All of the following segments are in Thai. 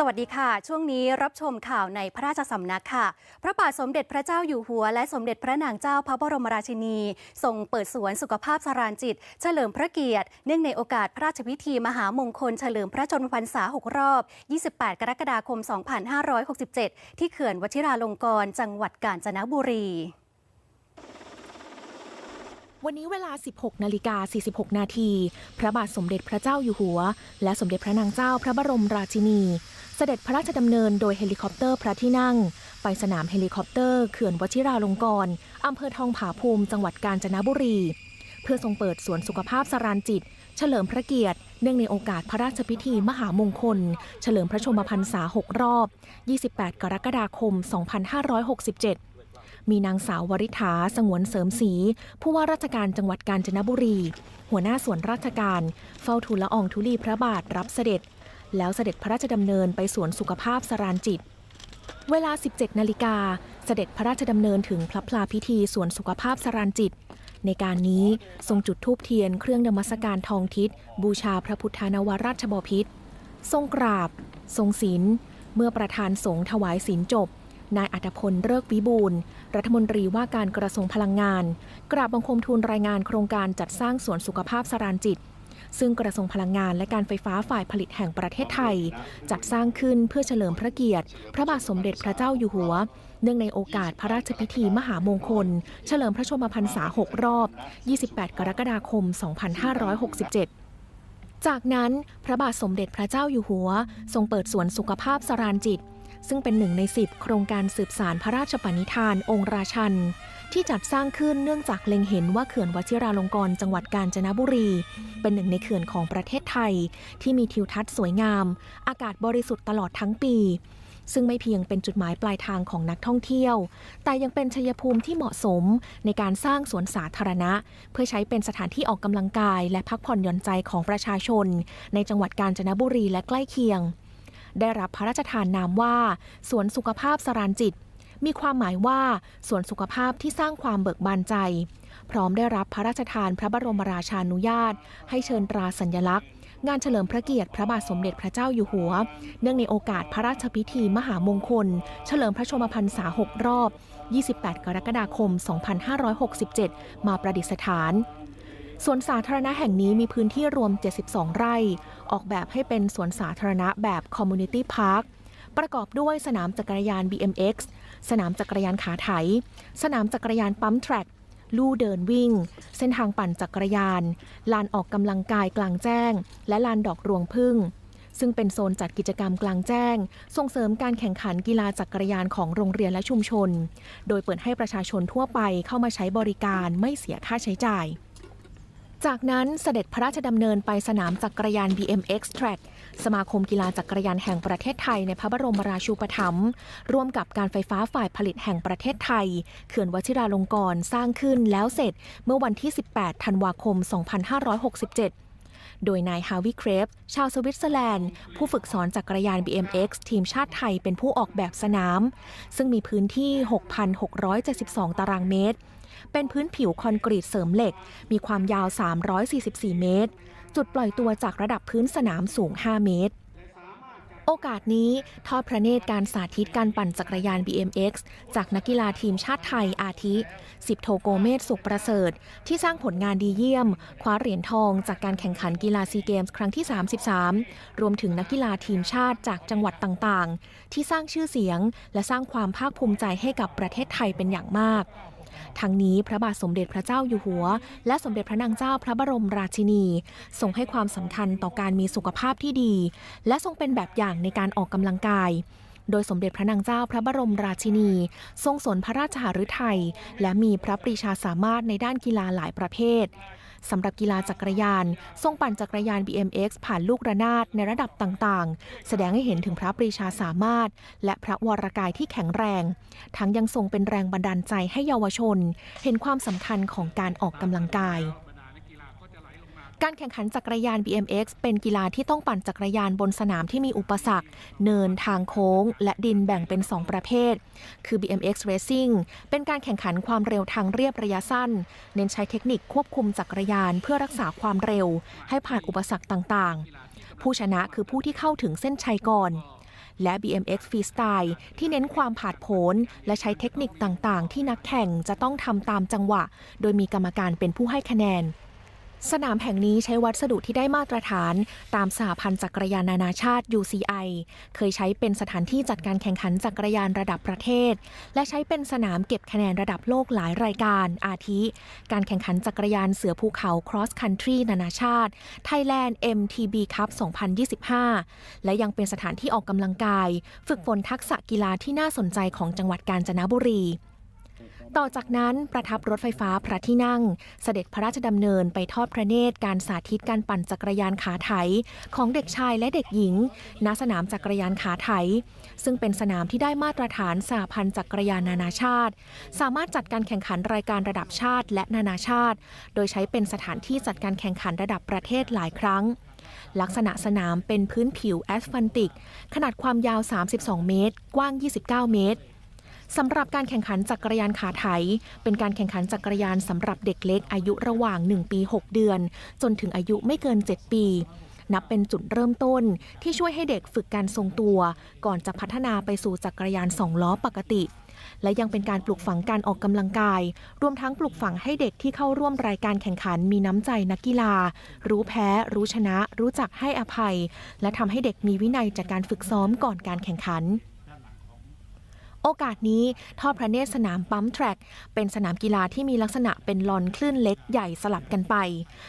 สวัสดีค่ะ ช่วงนี้รับชมข่าวในพระราชสำนักค่ะ พระบาทสมเด็จพระเจ้าอยู่หัว และสมเด็จพระนางเจ้าพระบรมราชินี ทรงเปิดสวนสุขภาพสารานจิต เฉลิมพระเกียรติ เนื่องในโอกาสพระราชพิธีมหามงคลเฉลิมพระชนมพรรษา 6 รอบ 28 กรกฎาคม 2567 ที่เขื่อนวชิราลงกรณ์จังหวัดกาญจนบุรีวันนี้เวลา 16 นาฬิกา 46 นาที พระบาทสมเด็จพระเจ้าอยู่หัว และสมเด็จพระนางเจ้าพระบรมราชินี เสด็จพระราชดำเนินโดยเฮลิคอปเตอร์พระที่นั่ง ไปสนามเฮลิคอปเตอร์เขื่อนวชิราลงกรณ์อำเภอทองผาภูมิจังหวัดกาญจนบุรี เพื่อทรงเปิดสวนสุขภาพสรานจิต เฉลิมพระเกียรติ เนื่องในโอกาสพระราชพิธีมหามงคล เฉลิมพระชนมพรรษา 6 รอบ 28 กรกฎาคม 2567 มีนางสาววริษฐาสงวนเสริมศรีผู้ว่าราชการจังหวัดกาญจนบุรี หัวหน้าส่วนราชการ เฝ้าทูลละอองธุลีพระบาทรับเสด็จ แล้วเสด็จพระราชดำเนินไปสวนสุขภาพสรานจิต เวลา 17 นาฬิกาเสด็จพระราชดำเนินถึงพระพลาพิธีสวนสุขภาพสรานจิต ในการนี้ทรงจุดธูปเทียนเครื่องนมัสการทองทิศบูชาพระพุทธานวราชบพิตรทรงกราบ ทรงศีลเมื่อประธานสงฆ์ถวายศีลจบ นายอัตพลเลิกวิบูลรัฐมนตรีว่าการกระทรวงพลังงาน กราบบังคมทูลรายงานโครงการจัดสร้างสวนสุขภาพสรานจิต ซึ่งกระทรวงพลังงานและการไฟฟ้าฝ่ายผลิตแห่งประเทศไทย จัดสร้างขึ้นเพื่อเฉลิมพระเกียรติ พระบาทสมเด็จพระเจ้าอยู่หัว เนื่องในโอกาสพระราชพิธีมหามงคล เฉลิมพระชนมพรรษา 6 รอบ 28 กรกฎาคม 2567จากนั้นพระบาทสมเด็จพระเจ้าอยู่หัว ทรงเปิดสวนสุขภาพสรานจิต ซึ่งเป็นหนึ่งใน10โครงการสืบสารพระราชปณิธานองค์ราชัน ที่จัดสร้างขึ้นเนื่องจากเล็งเห็นว่าเขื่อนวชิราลงกรณ์จังหวัดกาญจนบุรี เป็นหนึ่งในเขื่อนของประเทศไทย ที่มีทิวทัศน์สวยงาม อากาศบริสุทธิ์ตลอดทั้งปีซึ่งไม่เพียงเป็นจุดหมายปลายทางของนักท่องเที่ยว แต่ยังเป็นชัยภูมิที่เหมาะสมในการสร้างสวนสาธารณะ เพื่อใช้เป็นสถานที่ออกกำลังกาย และพักผ่อนหย่อนใจของประชาชน ในจังหวัดกาญจนบุรีและใกล้เคียง ได้รับพระราชทานนามว่าสวนสุขภาพสรานจิต มีความหมายว่าสวนสุขภาพที่สร้างความเบิกบานใจ พร้อมได้รับพระราชทานพระบรมราชานุญาต ให้เชิญตราสัญลักษณ์ งานเฉลิมพระเกียรติพระบาทสมเด็จพระเจ้าอยู่หัว เนื่องในโอกาสพระราชพิธีมหามงคล เฉลิมพระชนมพรรษา 6 รอบ 28 กรกฎาคม 2567 มาประดิษฐาน สวนสาธารณะแห่งนี้มีพื้นที่รวม 72 ไร่ ออกแบบให้เป็นสวนสาธารณะแบบ Community Park ประกอบด้วยสนามจักรยาน BMX สนามจักรยานขาไถ สนามจักรยานปั๊มแทร็กลู่เดินวิ่ง เส้นทางปั่นจักรยาน ลานออกกำลังกายกลางแจ้ง และลานดอกรวงพึ่ง ซึ่งเป็นโซนจัดกิจกรรมกลางแจ้ง ส่งเสริมการแข่งขันกีฬาจักรยานของโรงเรียนและชุมชน โดยเปิดให้ประชาชนทั่วไปเข้ามาใช้บริการไม่เสียค่าใช้จ่าย จากนั้นเสด็จพระราชดำเนินไปสนามจักรยาน BMX Track สมาคมกีฬาจักรยานแห่งประเทศไทยในพระบรมราชูปถัมภ์ร่วมกับการไฟฟ้าฝ่ายผลิตแห่งประเทศไทย เขื่อนวชิราลงกรณ์สร้างขึ้นแล้วเสร็จเมื่อวันที่ 18 ธันวาคม 2567 โดยนายฮาวิเครฟชาวสวิตเซอร์แลนด์ ผู้ฝึกสอนจักรยาน BMX ทีมชาติไทยเป็นผู้ออกแบบสนาม ซึ่งมีพื้นที่ 6,672 ตารางเมตร เป็นพื้นผิวคอนกรีตเสริมเหล็ก มีความยาว 344 เมตร จุดปล่อยตัวจากระดับพื้นสนามสูง 5 เมตร โอกาสนี้ทอดพระเนตรการสาธิตการปั่นจักรยาน BMX จากนักกีฬาทีมชาติไทยอาทิ สิบโทโกเมศสุขประเสริฐ ที่สร้างผลงานดีเยี่ยม คว้าเหรียญทองจากการแข่งขันกีฬาซีเกมส์ครั้งที่ 33 รวมถึงนักกีฬาทีมชาติจากจังหวัดต่างๆ ที่สร้างชื่อเสียง และสร้างความภาคภูมิใจให้กับประเทศไทยเป็นอย่างมาก ทั้งนี้พระบาทสมเด็จพระเจ้าอยู่หัว และสมเด็จพระนางเจ้าพระบรมราชินีทรงให้ความสำคัญต่อการมีสุขภาพที่ดี และทรงเป็นแบบอย่างในการออกกำลังกายโดยสมเด็จพระนางเจ้าพระบรมราชินี ทรงสนพระราชหฤทัยและมีพระปรีชาสามารถในด้านกีฬาหลายประเภท สำหรับกีฬาจักรยาน ทรงปั่นจักรยาน BMX ผ่านลูกระนาดในระดับต่างๆ แสดงให้เห็นถึงพระปรีชาสามารถ และพระวรกายที่แข็งแรง ทั้งยังทรงเป็นแรงบันดาลใจให้เยาวชน เห็นความสำคัญของการออกกำลังกาย การแข่งขันจักรยาน BMX เป็นกีฬาที่ต้องปั่นจักรยานบนสนามที่มีอุปสรรค เนินทางโค้ง และดินแบ่งเป็น 2 ประเภท คือ BMX Racing เป็นการแข่งขันความเร็วทางเรียบระยะสั้น เน้นใช้เทคนิคควบคุมจักรยานเพื่อรักษาความเร็ว ให้ผ่านอุปสรรคต่างๆ ผู้ชนะคือผู้ที่เข้าถึงเส้นชัยก่อนและ BMX Freestyle ที่เน้นความผาดโผนและใช้เทคนิคต่างๆ ที่นักแข่งจะต้องทำตามจังหวะ โดยมีกรรมการเป็นผู้ให้คะแนน สนามแห่งนี้ใช้วัสดุที่ได้มาตรฐาน ตามสหพันธ์จักรยานนานาชาติ UCI เคยใช้เป็นสถานที่จัดการแข่งขันจักรยานระดับประเทศ และใช้เป็นสนามเก็บคะแนนระดับโลกหลายรายการ อาทิ การแข่งขันจักรยานเสือภูเขา Cross Country นานาชาติ Thailand MTB Cup 2025 และยังเป็นสถานที่ออกกำลังกาย ฝึกฝนทักษะกีฬาที่น่าสนใจของจังหวัดกาญจนบุรี ต่อจากนั้นประทับรถไฟฟ้าพระที่นั่ง เสด็จพระราชดำเนินไปทอดพระเนตรการสาธิตการปั่นจักรยานขาไถ ของเด็กชายและเด็กหญิง ณสนามจักรยานขาไถ ซึ่งเป็นสนามที่ได้มาตรฐานสหพันธ์จักรยานนานาชาติ สามารถจัดการแข่งขันรายการระดับชาติและนานาชาติ โดยใช้เป็นสถานที่จัดการแข่งขันระดับประเทศหลายครั้งลักษณะสนามเป็นพื้นผิวแอสฟันติก ขนาดความยาว 32 เมตร กว้าง 29 เมตร สำหรับการแข่งขันจักรยานขาไถ เป็นการแข่งขันจักรยานสำหรับเด็กเล็กอายุระหว่าง 1 ปี 6 เดือน จนถึงอายุไม่เกิน 7 ปี นับเป็นจุดเริ่มต้นที่ช่วยให้เด็กฝึกการทรงตัว ก่อนจะพัฒนาไปสู่จักรยานสองล้อปกติ และยังเป็นการปลูกฝังการออกกำลังกาย รวมทั้งปลูกฝังให้เด็กที่เข้าร่วมรายการแข่งขันมีน้ำใจนักกีฬา รู้แพ้ รู้ชนะ รู้จักให้อภัย และทำให้เด็กมีวินัยจากการฝึกซ้อมก่อนการแข่งขัน โอกาสนี้ทอดพระเนตรสนามปั๊มแทร็กเป็นสนามกีฬาที่มีลักษณะเป็นลอนคลื่นเล็กใหญ่สลับกันไป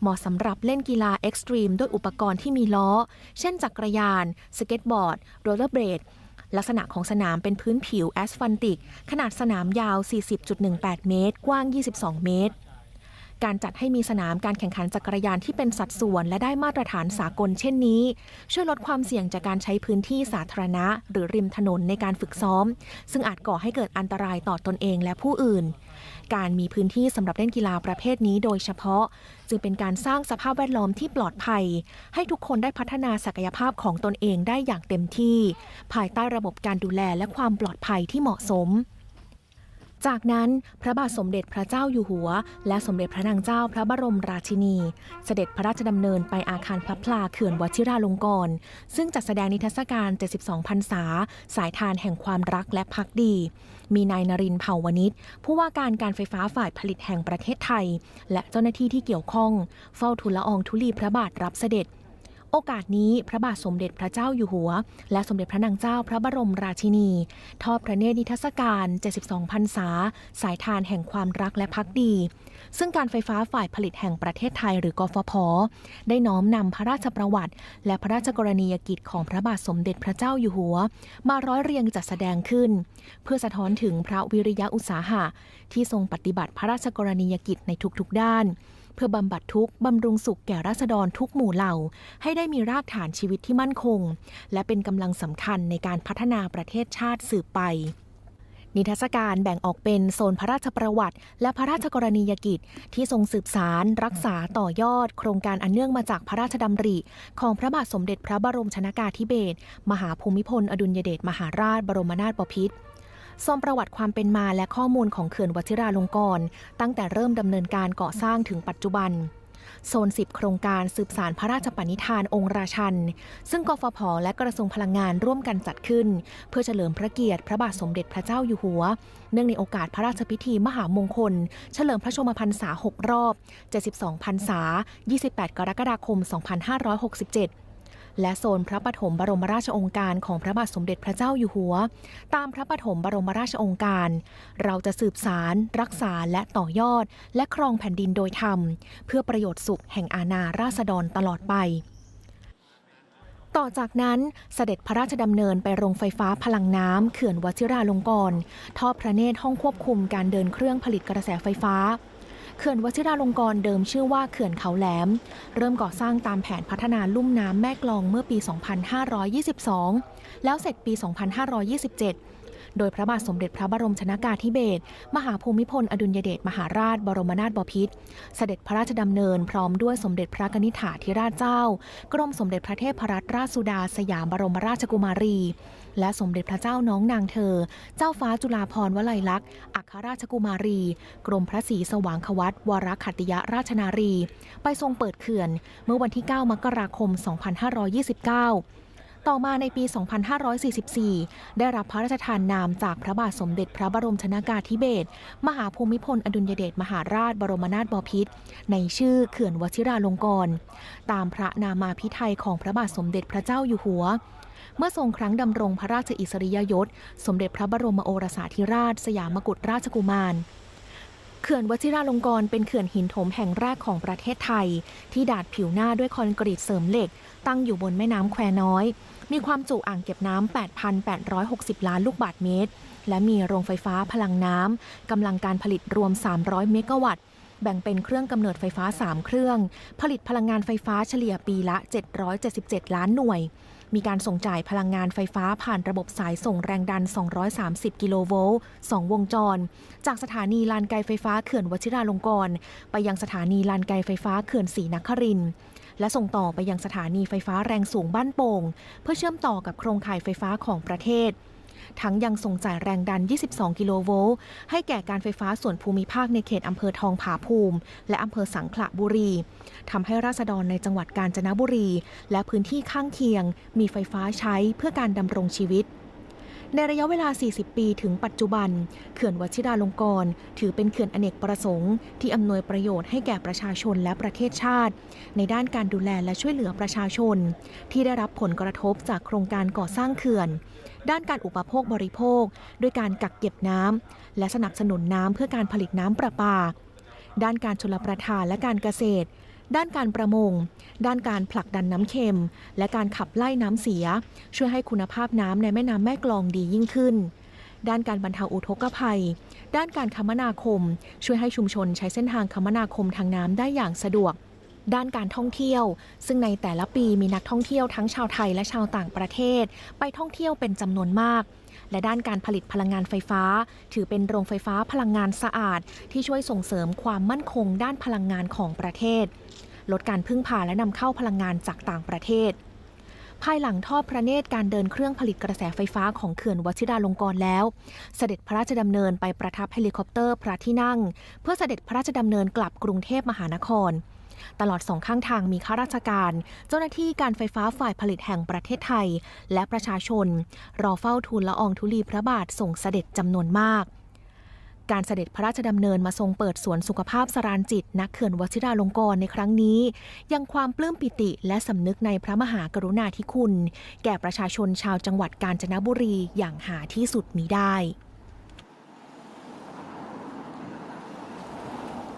เหมาะสำหรับเล่นกีฬาเอ็กซ์ตรีมด้วยอุปกรณ์ที่มีล้อ เช่นจักรยาน สเก็ตบอร์ดโรลเลอร์เบรดลักษณะของสนามเป็นพื้นผิวแอสฟัลติก ขนาดสนามยาว 40.18 เมตร กว้าง 22 เมตร การจัดให้มีสนามการแข่งขันจักรยานที่เป็นสัดส่วน และได้มาตรฐานสากลเช่นนี้ ช่วยลดความเสี่ยงจากการใช้พื้นที่สาธารณะ หรือริมถนนในการฝึกซ้อม ซึ่งอาจก่อให้เกิดอันตรายต่อตนเองและผู้อื่น การมีพื้นที่สำหรับเล่นกีฬาประเภทนี้โดยเฉพาะ จึงเป็นการสร้างสภาพแวดล้อมที่ปลอดภัย ให้ทุกคนได้พัฒนาศักยภาพของตนเองได้อย่างเต็มที่ ภายใต้ระบบการดูแลและความปลอดภัยที่เหมาะสม จากนั้นพระบาทสมเด็จพระเจ้าอยู่หัว และสมเด็จพระนางเจ้าพระบรมราชินี เสด็จพระราชดำเนินไปอาคารพระพลาเขื่อนวชิราลงกรณ์ซึ่งจัดแสดงนิทรรศการ 72 พรรษา สายทานแห่งความรักและพักดี มีนายนรินทร์เผ่าวนิชผู้ว่าการการไฟฟ้าฝ่ายผลิตแห่งประเทศไทย และเจ้าหน้าที่ที่เกี่ยวข้อง เฝ้าทูลละอองธุลีพระบาทรับเสด็จ โอกาสนี้พระบาทสมเด็จพระเจ้าอยู่หัว และสมเด็จพระนางเจ้าพระบรมราชินี ทอดพระเนตรนิทรรศการ 72พรรษา สายทานแห่งความรักและพักดี ซึ่งการไฟฟ้าฝ่ายผลิตแห่งประเทศไทยหรือกฟผ ได้น้อมนำพระราชประวัติ และพระราชกรณียกิจของพระบาทสมเด็จพระเจ้าอยู่หัว มาร้อยเรียงจัดแสดงขึ้น เพื่อสะท้อนถึงพระวิริยะอุตสาหะที่ทรงปฏิบัติพระราชกรณียกิจในทุกๆด้าน พื่อบำบัดทุกข์บำรุงสุขแก่ราษฎรทุกหมู่เหล่า ให้ได้มีรากฐานชีวิตที่มั่นคง และเป็นกำลังสำคัญในการพัฒนาประเทศชาติสืบไปนิทรรศการแบ่งออกเป็นโซนพระราชประวัติ และพระราชกรณียกิจ ที่ทรงสืบสาร รักษาต่อยอด โครงการอันเนื่องมาจากพระราชดำริ ของพระบาทสมเด็จพระบรมชนากาธิเบศรมหาภูมิพล อดุลยเดชมหาราชบรมนาถบพิตร ทรงประวัติความเป็นมาและข้อมูลของเขื่อนวชิราลงกรณ์ตั้งแต่เริ่มดำเนินการก่อสร้างถึงปัจจุบันโซน 10 โครงการสืบสารพระราชปณิธานองค์ราชัน ซึ่งกฟผ และกระทรวงพลังงานร่วมกันจัดขึ้น เพื่อเฉลิมพระเกียรติพระบาทสมเด็จพระเจ้าอยู่หัว เนื่องในโอกาสพระราชพิธีมหามงคล เฉลิมพระชมพรรษา 6 รอบ 72 พรรษา 28 กรกฎาคม 2567 และโซนพระปฐมบรมราชองค์การของพระบาทสมเด็จพระเจ้าอยู่หัว ตามพระปฐมบรมราชองค์การ เราจะสืบสาร รักษาและต่อยอด และครองแผ่นดินโดยธรรม เพื่อประโยชน์สุขแห่งอาณาราษฎรตลอดไปต่อจากนั้นเสด็จพระราชดำเนินไปโรงไฟฟ้าพลังน้ำเขื่อนวชิราลงกรณ์ทอดพระเนตรห้องควบคุมการเดินเครื่องผลิตกระแสไฟฟ้า เขื่อนวชิราลงกรณ์เดิมชื่อว่าเขื่อนเขาแหลม เริ่มก่อสร้างตามแผนพัฒนาลุ่มน้ำแม่กลองเมื่อปี 2522 แล้วเสร็จปี 2527 โดยพระบาทสมเด็จพระบรมชนากาธิเบศรมหาภูมิพล อดุลยเดชมหาราชบรมนาถบพิตรเสด็จพระราชดำเนินพร้อมด้วยสมเด็จพระกนิษฐาธิราชเจ้า กรมสมเด็จพระเทพรัตนราชสุดาสยามบรมราชกุมารี และสมเด็จพระเจ้าน้องนางเธอ เจ้าฟ้าจุฬาภรณ์วลัยลักษณ์อัครราชกุมารี กรมพระศรีสว่างควัตวรขัตติยราชนารี ไปทรงเปิดเขื่อน เมื่อวันที่ 9 มกราคม 2529 ต่อมาในปี 2544 ได้รับพระราชทานนามจากพระบาทสมเด็จพระบรมชนากาธิเบศรมหาภูมิพลอดุลยเดชมหาราชบรมนาถบพิตรในชื่อเขื่อนวชิราลงกรณ์ตามพระนามาพิไทยของพระบาทสมเด็จพระเจ้าอยู่หัวเมื่อทรงครั้งดำรงพระราชอิสริยยศ สมเด็จพระบรมโอรสาธิราช สยามกุฎราชกุมาร เขื่อนวชิราลงกรณ์เป็นเขื่อนหินถมแห่งแรกของประเทศไทย ที่ดาดผิวหน้าด้วยคอนกรีตเสริมเหล็ก ตั้งอยู่บนแม่น้ำแควน้อย มีความจุอ่างเก็บน้ำ 8,860 ล้านลูกบาศก์เมตร และมีโรงไฟฟ้าพลังน้ำกำลังการผลิตรวม 300 เมกะวัตต์แบ่งเป็นเครื่องกำเนิดไฟฟ้า 3 เครื่อง ผลิตพลังงานไฟฟ้าเฉลี่ยปีละ 777 ล้านหน่วย มีการส่งจ่ายพลังงานไฟฟ้าผ่านระบบสายส่งแรงดัน 230 กิโลโวลต์ 2 วงจร จากสถานีลานไกไฟฟ้าเขื่อนวชิราลงกรณ์ ไปยังสถานีลานไกไฟฟ้าเขื่อนศรีนครินทร์ และส่งต่อไปยังสถานีไฟฟ้าแรงสูงบ้านโป่ง เพื่อเชื่อมต่อกับโครงข่ายไฟฟ้าของประเทศ ทั้งยังส่งจ่ายแรงดัน 22 กิโลโวลต์ ให้แก่การไฟฟ้าส่วนภูมิภาคในเขตอำเภอทองผาภูมิ และอำเภอสังขละบุรีทำให้ราษฎรในจังหวัดกาญจนบุรี และพื้นที่ข้างเคียง มีไฟฟ้าใช้เพื่อการดำรงชีวิต ในระยะเวลา 40 ปีถึงปัจจุบัน เขื่อนวชิราลงกรณ์ถือเป็นเขื่อนอเนกประสงค์ ที่อำนวยประโยชน์ให้แก่ประชาชนและประเทศชาติ ในด้านการดูแลและช่วยเหลือประชาชน ที่ได้รับผลกระทบจากโครงการก่อสร้างเขื่อน ด้านการอุปโภคบริโภค ด้วยการกักเก็บน้ำและสนับสนุนน้ำเพื่อการผลิตน้ำประปา ด้านการชลประทานและการเกษตร ด้านการประมง ด้านการผลักดันน้ำเค็ม และการขับไล่น้ำเสีย ช่วยให้คุณภาพน้ำในแม่น้ำแม่กลองดียิ่งขึ้น ด้านการบรรเทาอุทกภัย ด้านการคมนาคม ช่วยให้ชุมชนใช้เส้นทางคมนาคมทางน้ำได้อย่างสะดวกด้านการท่องเที่ยว ซึ่งในแต่ละปีมีนักท่องเที่ยวทั้งชาวไทยและชาวต่างประเทศ ไปท่องเที่ยวเป็นจำนวนมาก และด้านการผลิตพลังงานไฟฟ้า ถือเป็นโรงไฟฟ้าพลังงานสะอาด ที่ช่วยส่งเสริมความมั่นคงด้านพลังงานของประเทศ ลดการพึ่งพาและนำเข้าพลังงานจากต่างประเทศภายหลังทอดพระเนตรการเดินเครื่องผลิตกระแสไฟฟ้าของเขื่อนวชิราลงกรณ์แล้ว เสด็จพระราชดำเนินไปประทับเฮลิคอปเตอร์พระที่นั่ง เพื่อเสด็จพระราชดำเนินกลับกรุงเทพมหานคร ตลอดสองข้างทางมีข้าราชการ เจ้าหน้าที่การไฟฟ้าฝ่ายผลิตแห่งประเทศไทย และประชาชน รอเฝ้าทูลละอองธุลีพระบาทส่งเสด็จจำนวนมากการเสด็จพระราชดำเนินมาทรงเปิดสวนสุขภาพสรานจิตณเขื่อนวชิราลงกรณ์ในครั้งนี้ ยังความปลื้มปิติและสำนึกในพระมหากรุณาธิคุณ แก่ประชาชนชาวจังหวัดกาญจนบุรีอย่างหาที่สุดมิได้